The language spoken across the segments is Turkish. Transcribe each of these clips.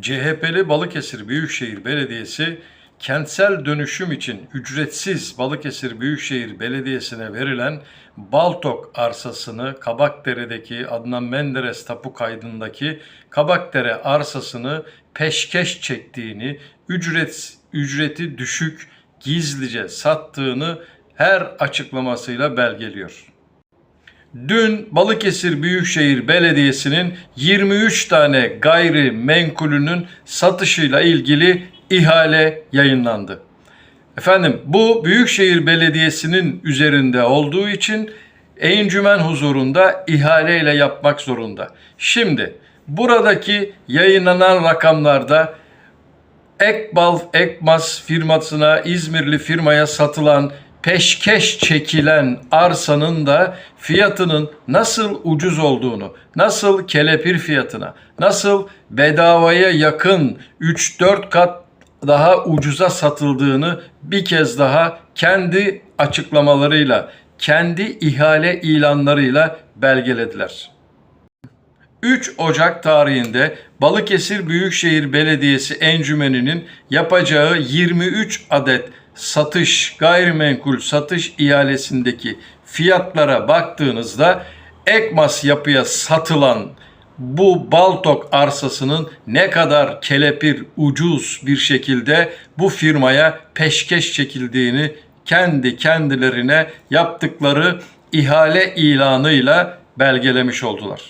CHP'li Balıkesir Büyükşehir Belediyesi kentsel dönüşüm için ücretsiz Balıkesir Büyükşehir Belediyesi'ne verilen Baltok arsasını Kabakdere'deki Adnan Menderes tapu kaydındaki Kabakdere arsasını peşkeş çektiğini, ücret ücreti düşük gizlice sattığını her açıklamasıyla belgeliyor. Dün Balıkesir Büyükşehir Belediyesi'nin 23 tane gayrimenkulünün satışıyla ilgili ihale yayınlandı. Efendim bu Büyükşehir Belediyesi'nin üzerinde olduğu için encümen huzurunda ihaleyle yapmak zorunda. Şimdi buradaki yayınlanan rakamlarda Ekbal Ekmas firmasına İzmirli firmaya satılan peşkeş çekilen arsanın da fiyatının nasıl ucuz olduğunu, nasıl kelepir fiyatına, nasıl bedavaya yakın 3-4 kat daha ucuza satıldığını bir kez daha kendi açıklamalarıyla, kendi ihale ilanlarıyla belgelediler. 3 Ocak tarihinde Balıkesir Büyükşehir Belediyesi encümeninin yapacağı 23 adet satış, gayrimenkul satış ihalesindeki fiyatlara baktığınızda Ekmas yapıya satılan bu Baltok arsasının ne kadar kelepir ucuz bir şekilde bu firmaya peşkeş çekildiğini kendi kendilerine yaptıkları ihale ilanıyla belgelemiş oldular.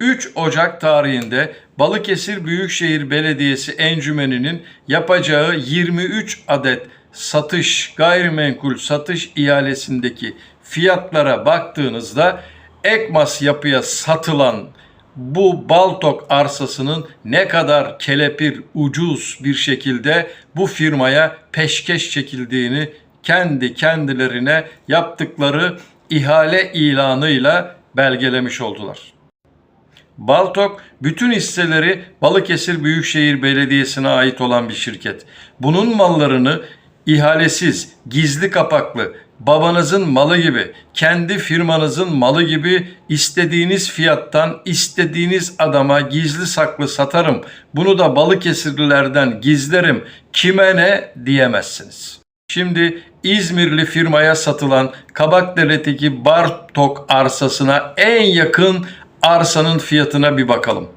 3 Ocak tarihinde Balıkesir Büyükşehir Belediyesi encümeninin yapacağı 23 adet satış, gayrimenkul satış ihalesindeki fiyatlara baktığınızda Ekmas yapıya satılan bu Baltok arsasının ne kadar kelepir ucuz bir şekilde bu firmaya peşkeş çekildiğini kendi kendilerine yaptıkları ihale ilanıyla belgelemiş oldular. Baltok bütün hisseleri Balıkesir Büyükşehir Belediyesi'ne ait olan bir şirket. Bunun mallarını ihalesiz, gizli kapaklı, babanızın malı gibi, kendi firmanızın malı gibi istediğiniz fiyattan istediğiniz adama gizli saklı satarım. Bunu da Balıkesirlilerden gizlerim. Kime ne diyemezsiniz. Şimdi İzmirli firmaya satılan Kabakdere'deki Bartok arsasına en yakın arsanın fiyatına bir bakalım.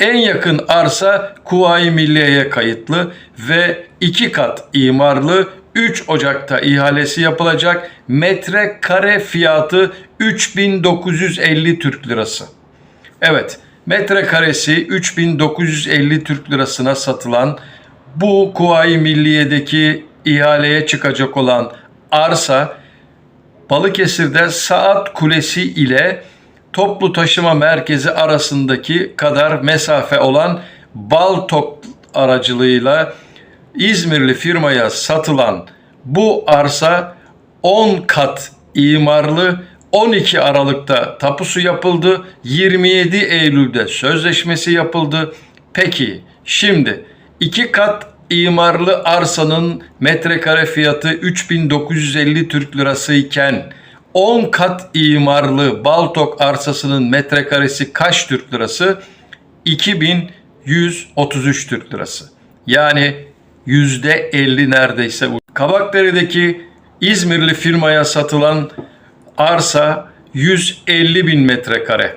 En yakın arsa Kuvayi Milliye'ye kayıtlı ve iki kat imarlı 3 Ocak'ta ihalesi yapılacak metrekare fiyatı 3950 Türk Lirası. Evet metrekaresi 3950 Türk Lirasına satılan bu Kuvayi Milliye'deki ihaleye çıkacak olan arsa Balıkesir'de Saat Kulesi ile toplu taşıma merkezi arasındaki kadar mesafe olan Baltok aracılığıyla İzmirli firmaya satılan bu arsa 10 kat imarlı 12 Aralık'ta tapusu yapıldı. 27 Eylül'de sözleşmesi yapıldı. Peki şimdi iki kat imarlı arsanın metrekare fiyatı 3950 Türk Lirası iken 10 kat imarlı Baltok arsasının metrekaresi kaç Türk Lirası? 2133 Türk Lirası. Yani yüzde 50 neredeyse. Kabakdere'deki İzmirli firmaya satılan arsa 150 bin metrekare.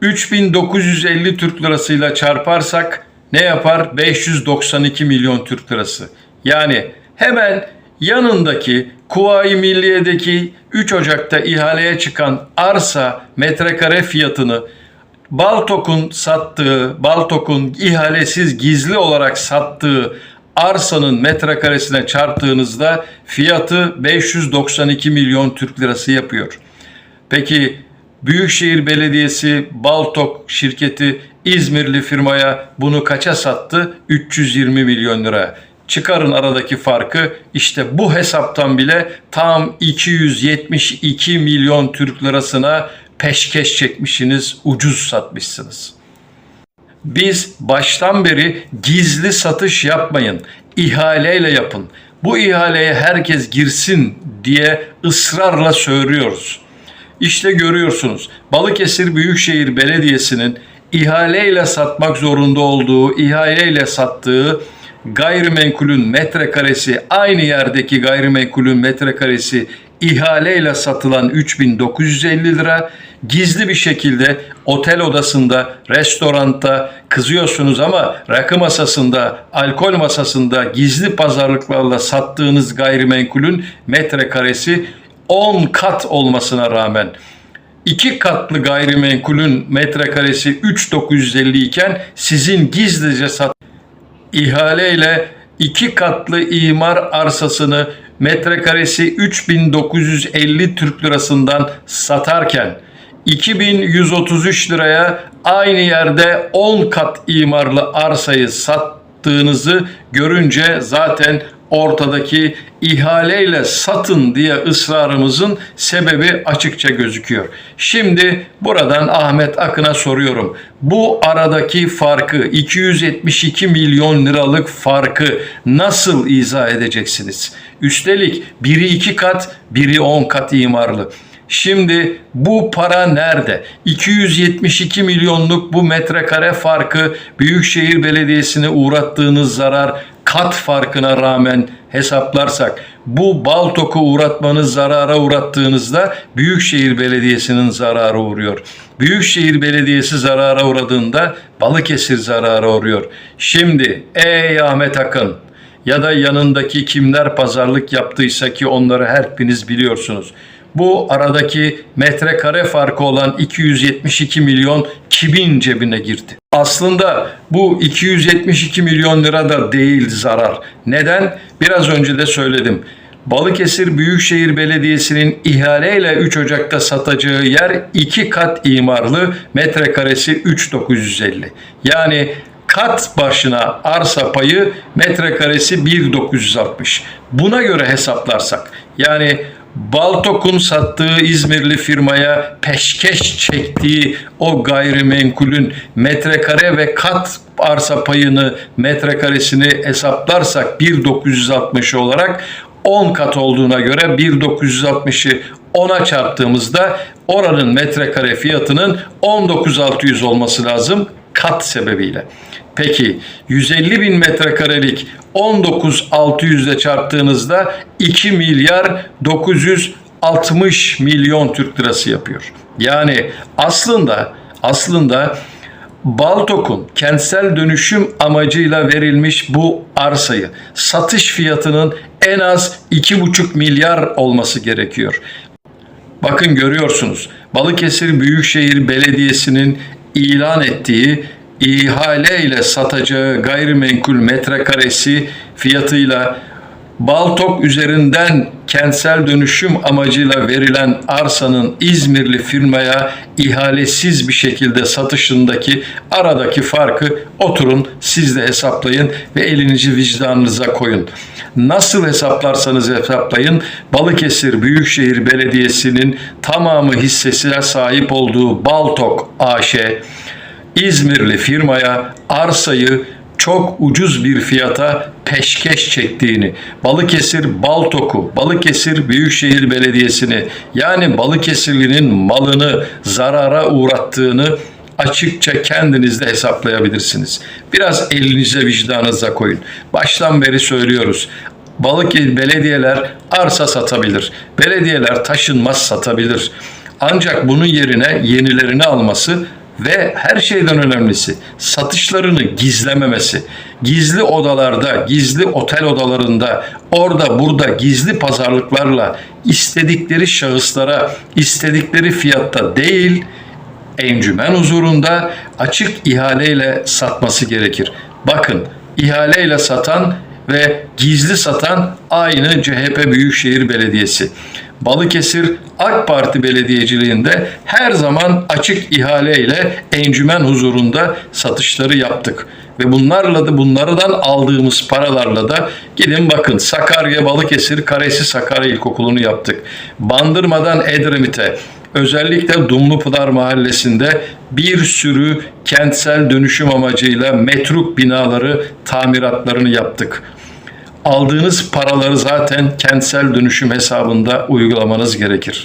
3950 Türk lirasıyla çarparsak ne yapar? 592 milyon Türk lirası. Yani hemen yanındaki Kuvayi Milliye'deki 3 Ocak'ta ihaleye çıkan arsa metrekare fiyatını Baltok'un sattığı, Baltok'un ihalesiz gizli olarak sattığı arsanın metrekaresine çarptığınızda fiyatı 592 milyon Türk lirası yapıyor. Peki Büyükşehir Belediyesi Baltok şirketi İzmirli firmaya bunu kaça sattı? 320 milyon lira. Çıkarın aradaki farkı işte bu hesaptan bile tam 272 milyon Türk lirasına peşkeş çekmişsiniz, ucuz satmışsınız. Biz baştan beri gizli satış yapmayın, ihaleyle yapın. Bu ihaleye herkes girsin diye ısrarla söylüyoruz. İşte görüyorsunuz Balıkesir Büyükşehir Belediyesi'nin ihaleyle satmak zorunda olduğu, ihaleyle sattığı gayrimenkulün metrekaresi aynı yerdeki gayrimenkulün metrekaresi ihaleyle satılan 3950 lira. Gizli bir şekilde otel odasında, restoranda kızıyorsunuz ama rakı masasında, alkol masasında gizli pazarlıklarla sattığınız gayrimenkulün metrekaresi 10 kat olmasına rağmen iki katlı gayrimenkulün metrekaresi 3950 iken sizin gizlice sat ihaleyle iki katlı imar arsasını metrekaresi 3950 Türk lirasından satarken 2133 liraya aynı yerde 10 kat imarlı arsayı sattığınızı görünce zaten ortadaki ihaleyle satın diye ısrarımızın sebebi açıkça gözüküyor. Şimdi buradan Ahmet Akın'a soruyorum. Bu aradaki farkı 272 milyon liralık farkı nasıl izah edeceksiniz? Üstelik biri iki kat, biri on kat imarlı. Şimdi bu para nerede? 272 milyonluk bu metrekare farkı Büyükşehir Belediyesi'ne uğrattığınız zarar kat farkına rağmen hesaplarsak bu Baltok'u uğratmanız zarara uğrattığınızda Büyükşehir Belediyesi'nin zararı uğruyor. Büyükşehir Belediyesi zarara uğradığında Balıkesir zarara uğruyor. Şimdi ey Ahmet Akın ya da yanındaki kimler pazarlık yaptıysa ki onları hepiniz biliyorsunuz. Bu aradaki metrekare farkı olan 272 milyon kimin cebine girdi? Aslında bu 272 milyon lira da değil zarar. Neden? Biraz önce de söyledim. Balıkesir Büyükşehir Belediyesi'nin ihaleyle 3 Ocak'ta satacağı yer 2 kat imarlı metrekaresi 3950. Yani kat başına arsa payı metrekaresi 1960. Buna göre hesaplarsak yani Baltok'un sattığı İzmirli firmaya peşkeş çektiği o gayrimenkulün metrekare ve kat arsa payını metrekaresini hesaplarsak 1960 olarak 10 kat olduğuna göre 1960'ı 10'a çarptığımızda oranın metrekare fiyatının 19600 olması lazım kat sebebiyle. Peki 150 bin metrekarelik 19.600 ile çarptığınızda 2 milyar 960 milyon Türk lirası yapıyor. Yani aslında aslında Baltok'un kentsel dönüşüm amacıyla verilmiş bu arsayı satış fiyatının en az 2,5 milyar olması gerekiyor. Bakın görüyorsunuz Balıkesir Büyükşehir Belediyesi'nin ilan ettiği ihale ile satacağı gayrimenkul metrekaresi fiyatıyla Baltok üzerinden kentsel dönüşüm amacıyla verilen arsanın İzmirli firmaya ihalesiz bir şekilde satışındaki aradaki farkı oturun siz de hesaplayın ve elinizi vicdanınıza koyun. Nasıl hesaplarsanız hesaplayın Balıkesir Büyükşehir Belediyesi'nin tamamı hissesine sahip olduğu Baltok AŞ İzmirli firmaya arsayı çok ucuz bir fiyata peşkeş çektiğini, Balıkesir Baltok'u, Balıkesir Büyükşehir Belediyesi'ni yani Balıkesirli'nin malını zarara uğrattığını açıkça kendiniz de hesaplayabilirsiniz. Biraz elinize vicdanınıza koyun. Baştan beri söylüyoruz. Balıkesir belediyeler arsa satabilir. Belediyeler taşınmaz satabilir. Ancak bunun yerine yenilerini alması ve her şeyden önemlisi satışlarını gizlememesi. Gizli odalarda, gizli otel odalarında, orada burada gizli pazarlıklarla istedikleri şahıslara istedikleri fiyatta değil, encümen huzurunda açık ihaleyle satması gerekir. Bakın ihaleyle satan ve gizli satan aynı CHP Büyükşehir Belediyesi. Balıkesir AK Parti belediyeciliğinde her zaman açık ihaleyle encümen huzurunda satışları yaptık. Ve bunlarla da bunlardan aldığımız paralarla da gidin bakın Sakarya Balıkesir Karesi Sakarya İlkokulu'nu yaptık. Bandırmadan Edremit'e özellikle Dumlupınar Mahallesi'nde bir sürü kentsel dönüşüm amacıyla metruk binaları tamiratlarını yaptık aldığınız paraları zaten kentsel dönüşüm hesabında uygulamanız gerekir.